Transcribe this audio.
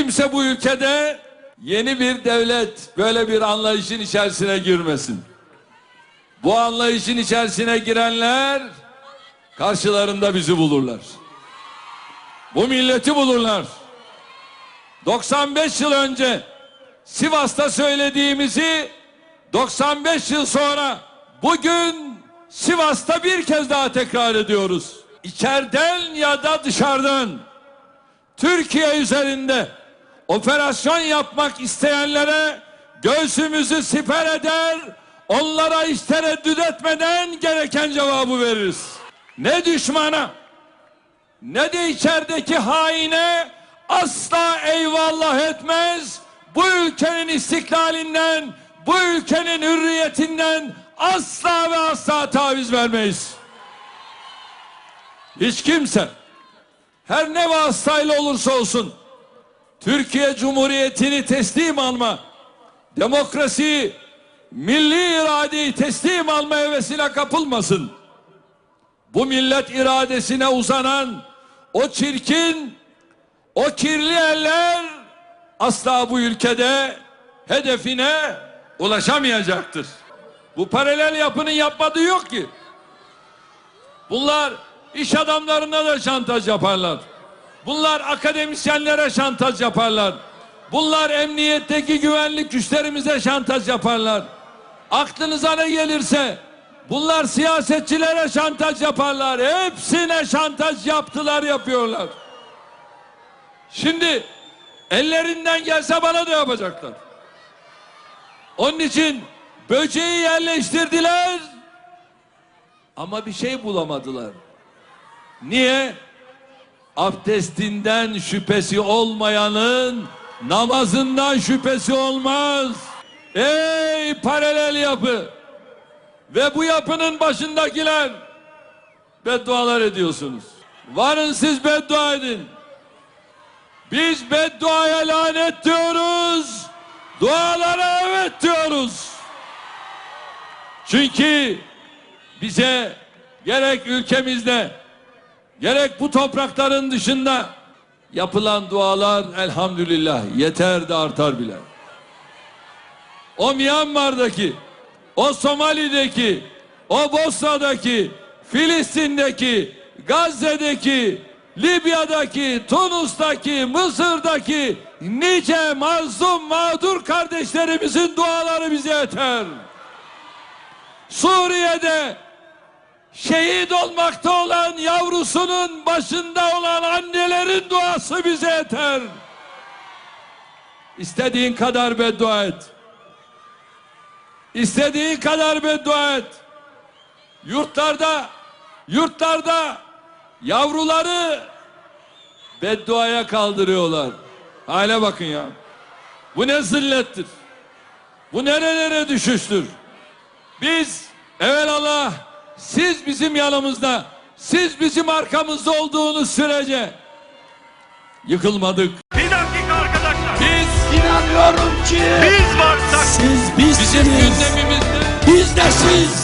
kimse bu ülkede yeni bir devlet böyle bir anlayışın içerisine girmesin. Bu anlayışın içerisine girenler karşılarında bizi bulurlar. Bu milleti bulurlar. 95 yıl önce Sivas'ta söylediğimizi 95 yıl sonra bugün Sivas'ta bir kez daha tekrar ediyoruz. İçeriden ya da dışarıdan Türkiye üzerinde operasyon yapmak isteyenlere göğsümüzü siper eder, onlara hiç tereddüt etmeden gereken cevabı veririz. Ne düşmana ne de içerideki haine asla eyvallah etmez. Bu ülkenin istiklalinden, bu ülkenin hürriyetinden asla ve asla taviz vermeyiz. Hiç kimse her ne vasıtayla olursa olsun Türkiye Cumhuriyeti'ni teslim alma, demokrasi, milli iradeyi teslim alma hevesine kapılmasın. Bu millet iradesine uzanan o çirkin, o kirli eller asla bu ülkede hedefine ulaşamayacaktır. Bu paralel yapının yapmadığı yok ki. Bunlar iş adamlarına da şantaj yaparlar. Bunlar akademisyenlere şantaj yaparlar. Bunlar emniyetteki güvenlik güçlerimize şantaj yaparlar. Aklınıza ne gelirse bunlar siyasetçilere şantaj yaparlar. Hepsine şantaj yaptılar yapıyorlar. Şimdi ellerinden gelse bana da yapacaklar. Onun için böceği yerleştirdiler ama bir şey bulamadılar. Niye? Abdestinden şüphesi olmayanın namazından şüphesi olmaz. Ey paralel yapı ve bu yapının başındakiler beddualar ediyorsunuz. Varın siz beddua edin. Biz bedduaya lanet diyoruz. Dualara evet diyoruz. Çünkü bize gerek ülkemizde gerek bu toprakların dışında yapılan dualar elhamdülillah yeter de artar bile. O Myanmar'daki, o Somali'deki, o Bosna'daki, Filistin'deki, Gazze'deki, Libya'daki, Tunus'taki, Mısır'daki nice mazlum mağdur kardeşlerimizin duaları bize yeter. Suriye'de şehit olmakta olan yavrusunun başında olan annelerin duası bize yeter. İstediğin kadar beddua et. İstediğin kadar beddua et. Yurtlarda, yurtlarda yavruları bedduaya kaldırıyorlar. Hale bakın ya. Bu ne zillettir. Bu nerelere düşüştür. Biz evelallah siz bizim yanımızda, siz bizim arkamızda olduğunuz sürece yıkılmadık. Bir dakika arkadaşlar. Biz İnanıyorum ki Biz varsak siz bizim bizsiniz. gündemimizde Biz de siz.